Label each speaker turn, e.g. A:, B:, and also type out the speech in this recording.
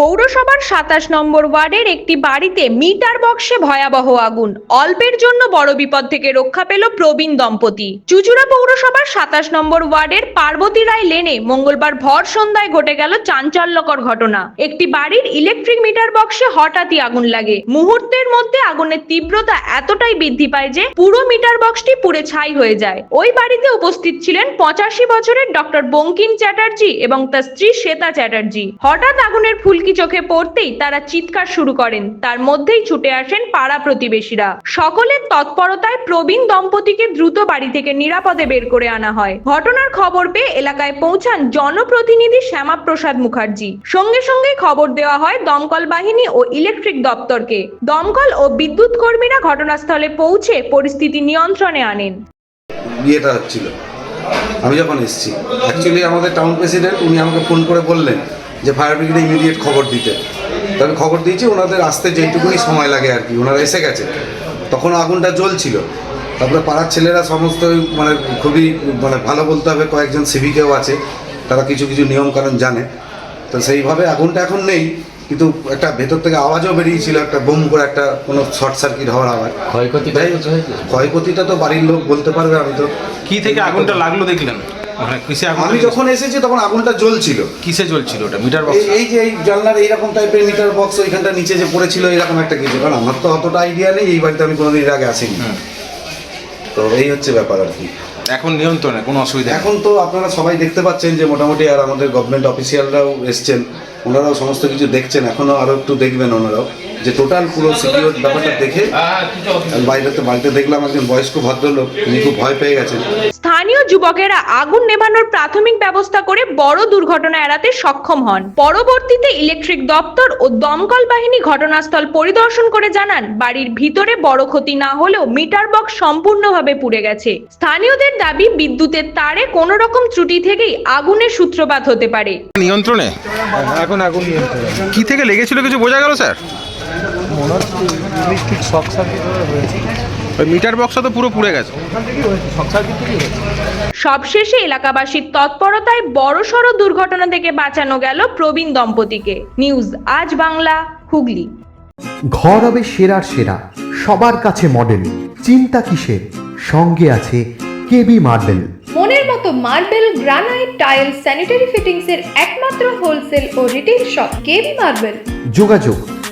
A: পৌরসভার সাতাশ নম্বর ওয়ার্ডের একটি বাড়িতে মিটার বক্সে ভয়াবহ আগুন। অল্পের জন্য বড় বিপদ থেকে রক্ষা পেল প্রবীণ দম্পতি। চুচুড়া পৌরসভার সাতাশ নম্বর ওয়ার্ডের পার্বতী রায় লেনে মঙ্গলবার ভর সন্ধ্যায় ঘটে গেল চাঞ্চল্যকর ঘটনা। একটি বাড়ির ইলেকট্রিক মিটার বক্সে হঠাৎই আগুন লাগে। মুহূর্তের মধ্যে আগুনের তীব্রতা এতটাই বৃদ্ধি পায় যে পুরো মিটার বক্সটি পুড়ে ছাই হয়ে যায়। ওই বাড়িতে উপস্থিত ছিলেন পঁচাশি বছরের ডক্টর বঙ্কিম চ্যাটার্জি এবং তার স্ত্রী শ্বেতা চ্যাটার্জি। হঠাৎ আগুনের ফুলকি চোখে পড়তেই তারা চিৎকার শুরু করেন। তার মধ্যেই ছুটে আসেন পাড়া প্রতিবেশীরা। সকলের তৎপরতায় প্রবীণ দম্পতিকে দ্রুত বাড়ি থেকে নিরাপদে বের করে আনা হয়। ঘটনার খবর পেয়ে এলাকায় পৌঁছান জনপ্রতিনিধি শ্যামাপ্রসাদ মুখার্জি। সঙ্গে সঙ্গে খবর দেওয়া হয় দমকল বাহিনী ও ইলেকট্রিক দপ্তরকে। দমকল ও বিদ্যুৎ কর্মীরা ঘটনাস্থলে পৌঁছে পরিস্থিতি নিয়ন্ত্রণে আনেন।
B: বিয়েটা হচ্ছিল। আমি যখন এসেছি অ্যাকচুয়ালি আমাদের টাউন প্রেসিডেন্ট উনি আমাকে ফোন করে বললেন যে ফায়ার ব্রিগেডে ইমিডিয়েট খবর দিতে। তো আমি খবর দিয়েছি ওনাদের আসতে যেইটুকুনি সময় লাগে আর কি ওনারা এসে গেছে। তখন আগুনটা জ্বলছিল। তারপরে পাড়ার ছেলেরা সমস্ত মানে খুবই মানে ভালো বলতে হবে কয়েকজন সিভিকেও আছে তারা কিছু কিছু নিয়মকানুন জানে। তো সেইভাবে আগুনটা এখন নেই কিন্তু একটা ভেতর থেকে আওয়াজও বেরিয়েছিল একটা বোম করে একটা কোনো শর্ট সার্কিট হওয়ার আওয়াজ।
C: ক্ষয়ক্ষতি
B: ক্ষয়ক্ষতিটা তো বাড়ির লোক বলতে পারবে আমি তো
D: কি থেকে আগুনটা লাগল দেখলেন? মানে কিসে আগুন
B: আমি যখন এসেছি তখন আগুনটা জ্বলছিল।
D: কিসে জ্বলছিল ওটা? মিটার বক্স
B: এই- এই যে এই জানলার এইরকম টাইপের মিটার বক্স ওইখানটা নিচে যে পড়েছিল এরকম একটা কিছু। কারণ আমার তো অতটা আইডিয়া নেই এই বাড়িতে আমি কোনোদিন এর আগে আসিনি। তো এই হচ্ছে ব্যাপার আর কি।
D: এখন নিয়ন্ত্রণে কোনো অসুবিধা
B: এখন তো আপনারা সবাই দেখতে পাচ্ছেন যে মোটামুটি আর আমাদের গভর্নমেন্ট অফিসিয়ালরাও এসছেন ওনারাও সমস্ত কিছু দেখছেন এখনও আরও একটু দেখবেন ওনারাও। যে টোটাল পুরো সিকিউর ব্যাপারটা দেখে আমি বাইরেতে বাড়িতে দেখলাম একজন বয়স্ক ভদ্রলোক উনি খুব ভয় পেয়ে গেছেন।
A: স্থানীয় যুবকেরা আগুন নেভানোর প্রাথমিক ব্যবস্থা করে বড় দুর্ঘটনা এড়াতে সক্ষম হন। পরবর্তীতে ইলেকট্রিক দপ্তর ও দমকল বাহিনী ঘটনাস্থল পরিদর্শন করে জানান বাড়ির ভিতরে বড় ক্ষতি না হলেও মিটার বক্স সম্পূর্ণভাবে পুড়ে গেছে। স্থানীয়দের দাবি বিদ্যুতের তারে কোনো রকম ত্রুটি থেকেই আগুনের সূত্রপাত হতে পারে।
D: নিয়ন্ত্রণে?
E: এখন আগুন নিয়ন্ত্রণে।
D: কি থেকে লেগেছিল কিছু বোঝা গেল স্যার?
E: মনে হচ্ছে ইলেকট্রিক শক সার্কিট হয়েছে
D: ওই মিটার বক্সটা তো পুরো পুড়ে গেছে।
E: ওখান থেকেই হয়েছে শক সার্কিট থেকেই হয়েছে।
A: সবশেষে এলাকাবাসীর তৎপরতায় বড়সড় দুর্ঘটনা থেকে বাঁচানো গেল প্রবীণ দম্পতিকে। নিউজ আজ বাংলা হুগলি।
F: ঘর হবে সেরার সেরা সবার কাছে মডেল চিন্তা কিসের? সঙ্গে আছে কেবি মার্বেল।
G: মনের মতো marble granite tile sanitary fittings এর একমাত্র হোলসেল ও রিটেল শপ কেবি মার্বেল।
F: যোগাযোগ